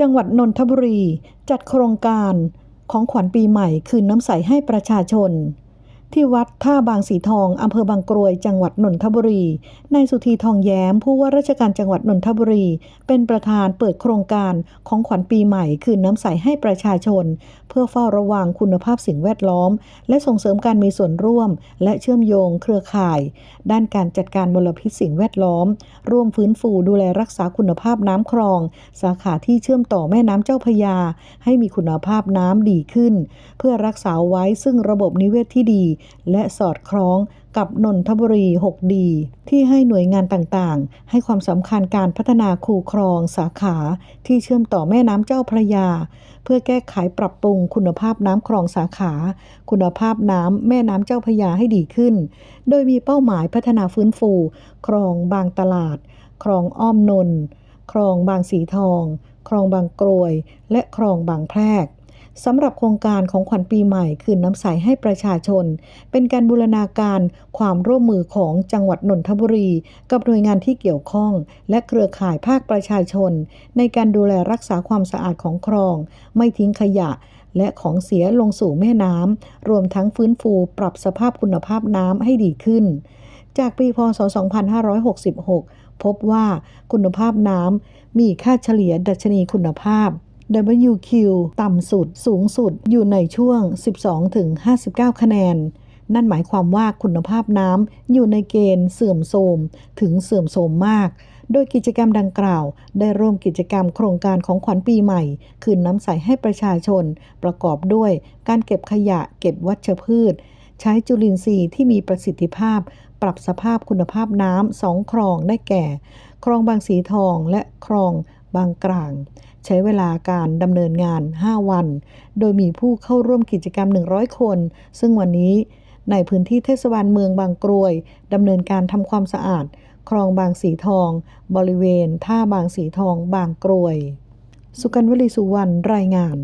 จังหวัดนนทบุรี จัดโครงการของขวัญปีใหม่คืนน้ำใสให้ประชาชน ที่วัดท่าบางสีทองอำเภอบางกรวย จังหวัดนนทบุรี นายสุธีทองแย้ม ผู้ว่าราชการจังหวัดนนทบุรี เป็นประธานเปิดโครงการของขวัญปีใหม่คืนน้ำใสให้ประชาชน เพื่อเฝ้าระวังคุณภาพสิ่งแวดล้อม และส่งเสริมการมีส่วนร่วม และเชื่อมโยงเครือข่าย ด้านการจัดการมลพิษสิ่งแวดล้อม ร่วมฟื้นฟูดูแลรักษาคุณภาพน้ำคลอง สาขาที่เชื่อมต่อแม่น้ำเจ้าพยา ให้มีคุณภาพน้ำดีขึ้น เพื่อรักษาไว้ซึ่งระบบนิเวศที่ดีและสอดคล้องกับนนทบุรี6ดีที่ให้หน่วยงานต่างๆ ให้ความสำคัญการพัฒนาคูคลองสาขาที่เชื่อมต่อแม่น้ำเจ้าพระยา เพื่อแก้ไขปรับปรุงคุณภาพน้ำคลองสาขา คุณภาพน้ำแม่น้ำเจ้าพระยาให้ดีขึ้น โดยมีเป้าหมายพัฒนาฟื้นฟู คลองบางตลาด คลองอ้อมนนคลองบางสีทอง คลองบางกรวย และคลองบางแพรก สำหรับโครงการของขวัญปีใหม่ คืนน้ำใสให้ประชาชน เป็นการบูรณาการความร่วมมือของจังหวัดนนทบุรี กับหน่วยงานที่เกี่ยวข้อง และเครือข่ายภาคประชาชน ในการดูแลรักษาความสะอาดของคลอง ไม่ทิ้งขยะและของเสียลงสู่แม่น้ำ รวมทั้งฟื้นฟูปรับสภาพคุณภาพน้ำให้ดีขึ้น จากปีพศ 2566 พบว่าคุณภาพน้ำมีค่าเฉลี่ยดัชนีคุณภาพ WQ ต่ำสุดสูงสุดอยู่ในช่วง 12-59 คะแนน นั่นหมายความว่าคุณภาพน้ำอยู่ในเกณฑ์เสื่อมโทรมถึงเสื่อมโทรมมาก โดยกิจกรรมดังกล่าว ได้ร่วมกิจกรรมโครงการของขวัญปีใหม่ คืนน้ำใสให้ประชาชน ประกอบด้วยการเก็บขยะเก็บวัชพืช ใช้จุลินทรีย์ที่มีประสิทธิภาพ ปรับสภาพคุณภาพน้ำสองคลองได้แก่ คลองบางสีทองและคลอง บางกลาง ใช้เวลาการดำเนินงาน 5 วัน โดยมีผู้เข้าร่วมกิจกรรม 100 คน ซึ่งวันนี้ในพื้นที่เทศบาลเมืองบางกรวยดำเนินการทำความสะอาด คลองบางสีทอง บริเวณ ท่าบางสีทอง บางกรวย สุกันวลีสุวรรณรายงาน